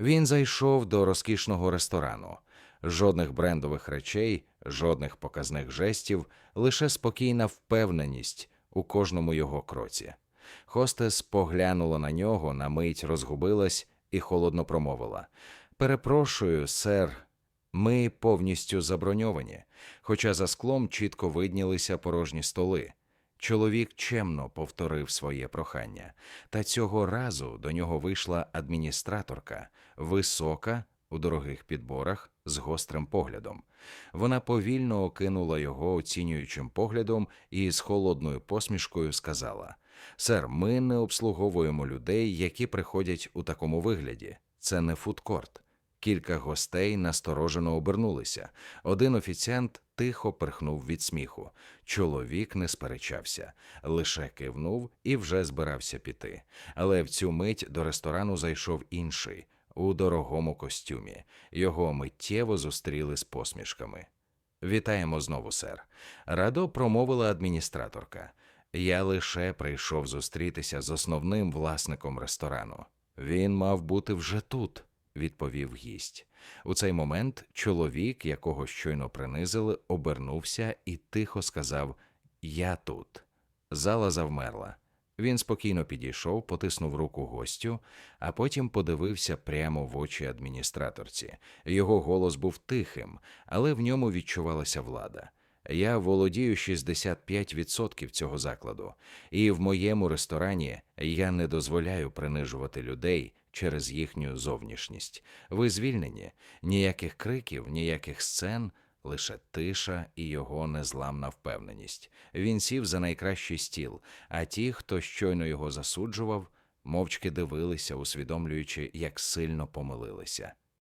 Він зайшов до розкішного ресторану. Жодних брендових речей, жодних показних жестів, лише спокійна впевненість у кожному його кроці. Хостес поглянула на нього, на мить розгубилась і холодно промовила: Перепрошую, сер, ми повністю заброньовані, хоча за склом чітко виднілися порожні столи. Чоловік чемно повторив своє прохання, та цього разу до нього вийшла адміністраторка, висока, у дорогих підборах, з гострим поглядом. Вона повільно окинула його оцінюючим поглядом і з холодною посмішкою сказала: Сер, ми не обслуговуємо людей, які приходять у такому вигляді. Це не фудкорт. Кілька гостей насторожено обернулися. Один офіціант тихо перхнув від сміху. Чоловік не сперечався, лише кивнув і вже збирався піти. Але в цю мить до ресторану зайшов інший у дорогому костюмі. Його миттєво зустріли з посмішками. Вітаємо знову, сер. Радо промовила адміністраторка. Я лише прийшов зустрітися з основним власником ресторану. Він мав бути вже тут, відповів гість. У цей момент чоловік, якого щойно принизили, обернувся і тихо сказав: Я тут. Зала завмерла. Він спокійно підійшов, потиснув руку гостю, а потім подивився прямо в очі адміністраторці. Його голос був тихим, але в ньому відчувалася влада. Я володію 65% цього закладу, і в моєму ресторані я не дозволяю принижувати людей через їхню зовнішність. Ви звільнені, ніяких криків, ніяких сцен, лише тиша і його незламна впевненість. Він сів за найкращий стіл, а ті, хто щойно його засуджував, мовчки дивилися, усвідомлюючи, як сильно помилилися.